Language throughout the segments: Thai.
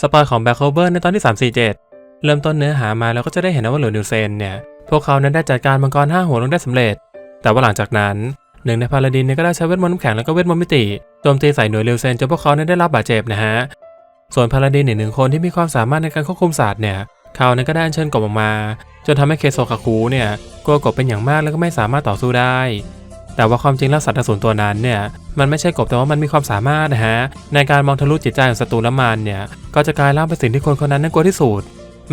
สปอยของแบ็คโคเวอร์ในตอนที่ 347 เริ่มต้นเนื้อหามาแล้วก็จะได้เห็นนะว่าหลุยนิวเซนเนี่ย พวกเขานั้นได้จัดการมังกรห้าหัวลงได้สำเร็จ แต่ว่าหลังจากนั้นหนึ่งในพาลาดินเนี่ยก็ได้ใช้เวทมนต์น้ำแข็งแล้วก็เวทมนต์มิติโจมตีใส่หน่วยนิวเซนจนพวกเขานั้นได้รับบาดเจ็บนะฮะ ส่วนพาลาดินอีกหนึ่งคนที่มีความสามารถในการควบคุมศาสตร์เนี่ย เขานั้นก็ได้อัญเชิญกบออกมา จนทำให้เคโซคาคุเนี่ยกลัวกบเป็นอย่างมากแล้วก็ไม่สามารถต่อสู้ได้ แต่ว่าความจริงแล้วสัตว์อสูรตัวนั้นเนี่ย มันไม่ใช่กบแต่ว่ามันมีความสามารถนะฮะในการมองทะลุจิตใจของศัตรูและมันเนี่ยก็จะกลายร่างเป็นสิ่งที่คนคนนั้นนั้นกลัวที่สุด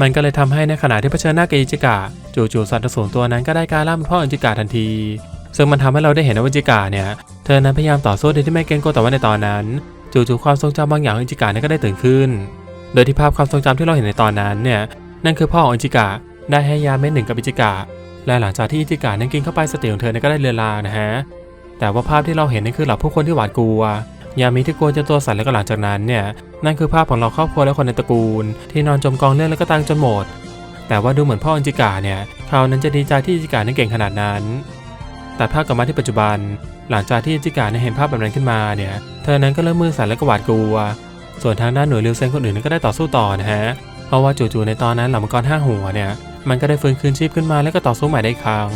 มันก็เลยทำให้ในขณะที่เผชิญหน้ากับอิจิกะจู่ๆสัตว์อสูรตัวนั้นก็ได้กลายร่างเป็นพ่ออิจิกะทันที ซึ่งมันทำให้เราได้เห็นว่าอิจิกะเนี่ยเธอนั้นพยายามต่อสู้โดยที่ไม่เกรงกลัวแต่ว่าในตอนนั้น จู่ๆความทรงจำบางอย่างของอิจิกะนั้นก็ได้ตื่นขึ้น โดยที่ภาพความทรงจำที่เราเห็นในตอนนั้นเนี่ยนั่นคือพ่อของอิจิกะได้ให้ยาเม็ดหนึ่งกับอิจิกะและหลังจากที่อิจิกะนั้นกินเข้าไปสติของเธอนั้นก็ได้เลือนลางนะฮะ แต่ว่าภาพที่เราเห็นนั่นคือเหล่าผู้คนที่หวาดกลัวยามีที่กลัวจนตัวสั่นแล้วก็หลังจากนั้นเนี่ยนั่นคือภาพของเราครอบครัวและคนในตระกูล ที่นอนจมกองเลือดแล้วก็ตายจนหมด แต่ว่าดูเหมือนพ่ออิจิกะเนี่ยเขานั้นจะดีใจที่อิจิกะนั้นเก่งขนาดนั้นตัดภาพกลับมาที่ปัจจุบัน หลังจากที่อิจิกะเนี่ยเห็นภาพแบบนั้นขึ้นมาเนี่ยเธอนั้นก็เริ่มมือสั่นแล้วก็หวาดกลัว ส่วนทางด้านหน่วยริวเซนคนอื่นนั้นก็ได้ต่อสู้ต่อนะฮะเพราะว่าจู่ๆในตอนนั้นเหล่ามังกรห้าหัวเนี่ยมันก็ได้ฟื้นคืนชีพขึ้นมาแล้วก็ต่อสู้ใหม่ได้ครั้ง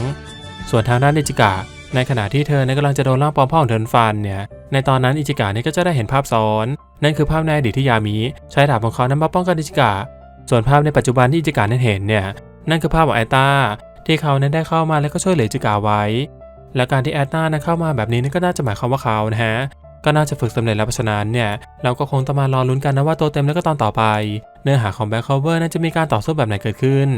ส่วนทางด้านอิจิกะ ในขณะที่เธอนั้นกำลังจะโดนล่างปอมพ่อของเธอฟันเนี่ย ในตอนนั้นอิจิกะเนี่ยก็จะได้เห็นภาพซ้อน นั่นคือภาพในอดีตที่ยามิใช้ดาบของเขานั้นมาป้องกันอิจิกะ ส่วนภาพในปัจจุบันที่อิจิกะนั้นเห็นเนี่ย นั่นคือภาพของแอตตาที่เขานั้นได้เข้ามาแล้วก็ช่วยเหลืออิจิกะไว้ และการที่แอตตานั้นเข้ามาแบบนี้นั่นก็น่าจะหมายความว่าเขานะฮะก็น่าจะฝึกสำเร็จแล้วเพราะฉะนั้นเนี่ยเราก็คงต้องมารอลุ้นกันนะว่าตัวเต็มแล้วก็ตอนต่อไป เนื้อหาของแบ็คคเวอร์นั้นจะมีการต่อสู้แบบไหนเกิดขึ้น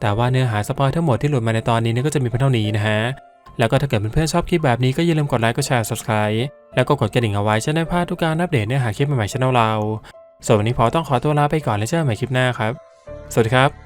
แต่ว่าเนื้อหาสปอยทั้งหมดที่หลุดมาในตอนนี้นี่ก็จะมีเพียงเท่านี้นะฮะ แล้วก็ถ้าเกิดเพื่อนๆชอบคลิปแบบนี้ก็อย่าลืมกดไลค์กดแชร์ subscribe แล้วก็กดกระดิ่งเอาไว้จะได้พลาดทุกการอัปเดตเนื้อหาคลิปใหม่ๆช่องเราส่วนวันนี้พอต้องขอตัวลาไปก่อนแล้วเจอกันใหม่คลิปหน้าครับ สวัสดีครับ